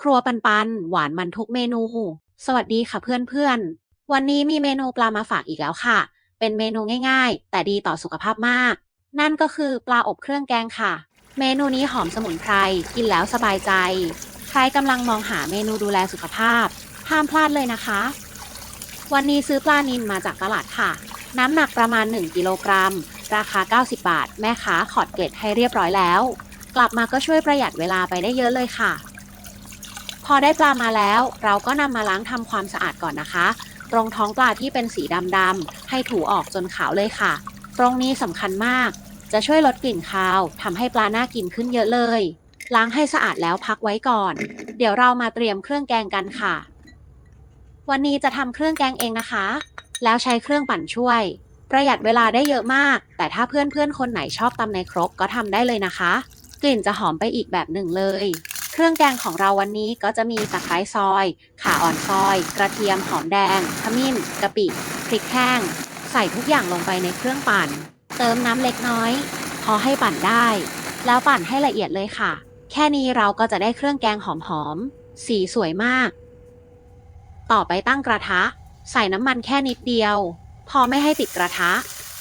ครัวปันปัน หวานมันทุกเมนู สวัสดีค่ะเพื่อนๆ วันนี้มีเมนูปลามาฝากอีกแล้วค่ะ เป็นเมนูง่ายๆ แต่ดีต่อสุขภาพมาก นั่นก็คือปลาอบเครื่องแกงค่ะ เมนูนี้หอมสมุนไพร กินแล้วสบายใจ ใครกำลังมองหาเมนูดูแลสุขภาพ ห้ามพลาดเลยนะคะ วันนี้ซื้อปลานิลมาจากตลาดค่ะ น้ำหนักประมาณ 1 กิโลกรัม ราคา 90 บาท แม่ค้าขอดเกล็ดให้เรียบร้อยแล้ว กลับมาก็ช่วยประหยัดเวลาไปได้เยอะเลยค่ะ พอได้ปลามาแล้ว เราก็นำมาล้างทำความสะอาดก่อนนะคะ ตรงท้องปลาที่เป็นสีดำๆให้ถูออกจนขาวเลยค่ะ ตรงนี้สำคัญมาก จะช่วยลดกลิ่นคาวทำให้ปลาน่ากินขึ้นเยอะเลย ล้างให้สะอาดแล้วพักไว้ก่อน เดี๋ยวเรามาเตรียมเครื่องแกงกันค่ะ วันนี้จะทำเครื่องแกงเองนะคะ แล้วใช้เครื่องปั่นช่วย ประหยัดเวลาได้เยอะมาก แต่ถ้าเพื่อนๆคนไหนชอบตำในครกก็ทำได้เลยนะคะ กลิ่นจะหอมไปอีกแบบหนึ่งเลย เครื่องแกงของเราวันนี้ก็จะมีตะไคร้ซอย ข่าอ่อนซอย กระเทียมหอมแดง ขมิ้น กะปิ พริกแห้ง ใส่ทุกอย่างลงไปในเครื่องปั่น เติมน้ำเล็กน้อย พอให้ปั่นได้ แล้วปั่นให้ละเอียดเลยค่ะ แค่นี้เราก็จะได้เครื่องแกงหอมๆ สีสวยมาก ต่อไปตั้งกระทะ ใส่น้ำมันแค่นิดเดียว พอไม่ให้ติดกระทะ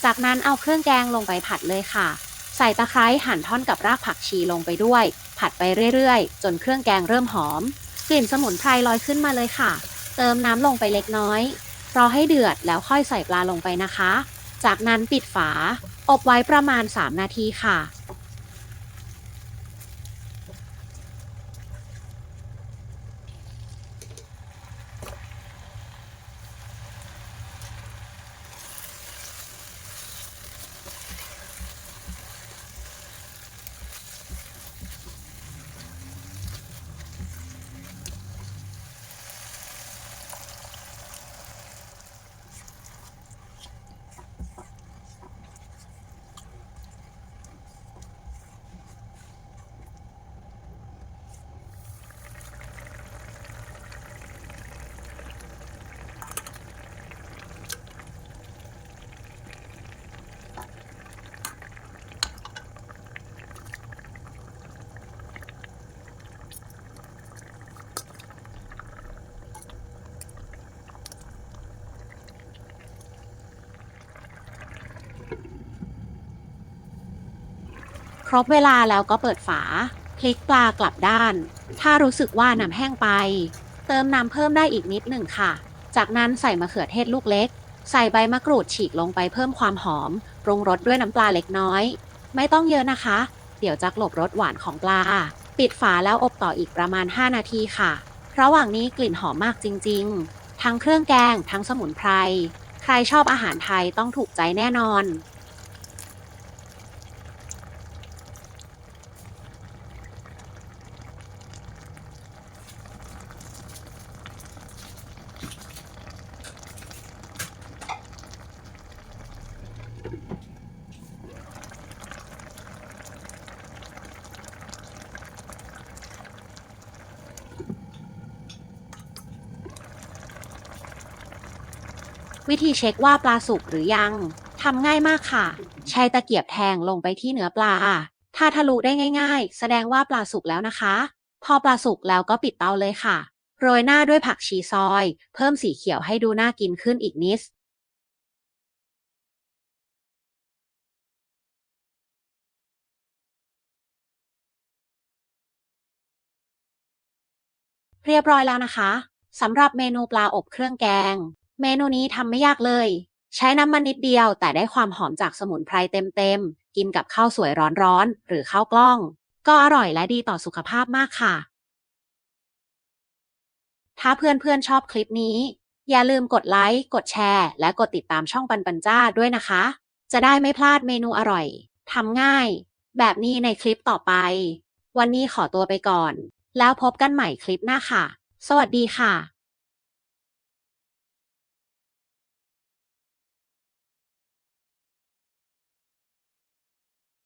จากนั้นเอาเครื่องแกงลงไปผัดเลยค่ะ ใส่ตะไคร้หั่นท่อนกับรากผักชีลงไปด้วย ผัดไปเรื่อยๆ จนเครื่องแกงเริ่มหอม กลิ่นสมุนไพรลอยขึ้นมาเลยค่ะ เติมน้ำลงไปเล็กน้อย รอให้เดือดแล้วค่อยใส่ปลาลงไปนะคะ จากนั้นปิดฝา อบไว้ประมาณ 3 นาทีค่ะ ครบเวลาแล้วก็เปิดฝา พลิกปลากลับด้าน ถ้ารู้สึกว่าน้ำแห้งไป เติมน้ำเพิ่มได้อีกนิดหนึ่งค่ะ จากนั้นใส่มะเขือเทศลูกเล็ก ใส่ใบมะกรูดฉีกลงไปเพิ่มความหอม ปรุงรสด้วยน้ำปลาเล็กน้อย ไม่ต้องเยอะนะคะ เดี๋ยวจะกลบรสหวานของปลา ปิดฝาแล้วอบต่ออีกประมาณ 5 นาทีค่ะ ระหว่างนี้กลิ่นหอมมากจริง ๆ ทั้งเครื่องแกง ทั้งสมุนไพร ใครชอบอาหารไทยต้องถูกใจแน่นอน วิธีเช็คว่าปลาสุกหรือยัง ทำง่ายมากค่ะ ใช้ตะเกียบแทงลงไปที่เนื้อปลา ถ้าทะลุได้ง่าย ๆ แสดงว่าปลาสุกแล้วนะคะ พอปลาสุกแล้วก็ปิดเตาเลยค่ะ โรยหน้าด้วยผักชีซอย เพิ่มสีเขียวให้ดูน่ากินขึ้นอีกนิดเรียบร้อยแล้วนะคะ สำหรับเมนูปลาอบเครื่องแกง เมนูนี้ทำไม่ยากเลย ใช้น้ำมันนิดเดียวแต่ได้ความหอมจากสมุนไพรเต็มๆ กินกับข้าวสวยร้อนๆ หรือข้าวกล้อง ก็อร่อยและดีต่อสุขภาพมากค่ะ ถ้าเพื่อนๆชอบคลิปนี้ อย่าลืมกดไลค์ กดแชร์ และกดติดตามช่องปันปันจ้าด้วยนะคะ จะได้ไม่พลาดเมนูอร่อยทำง่าย แบบนี้ในคลิปต่อไป วันนี้ขอตัวไปก่อน แล้วพบกันใหม่คลิปหน้าค่ะ สวัสดีค่ะ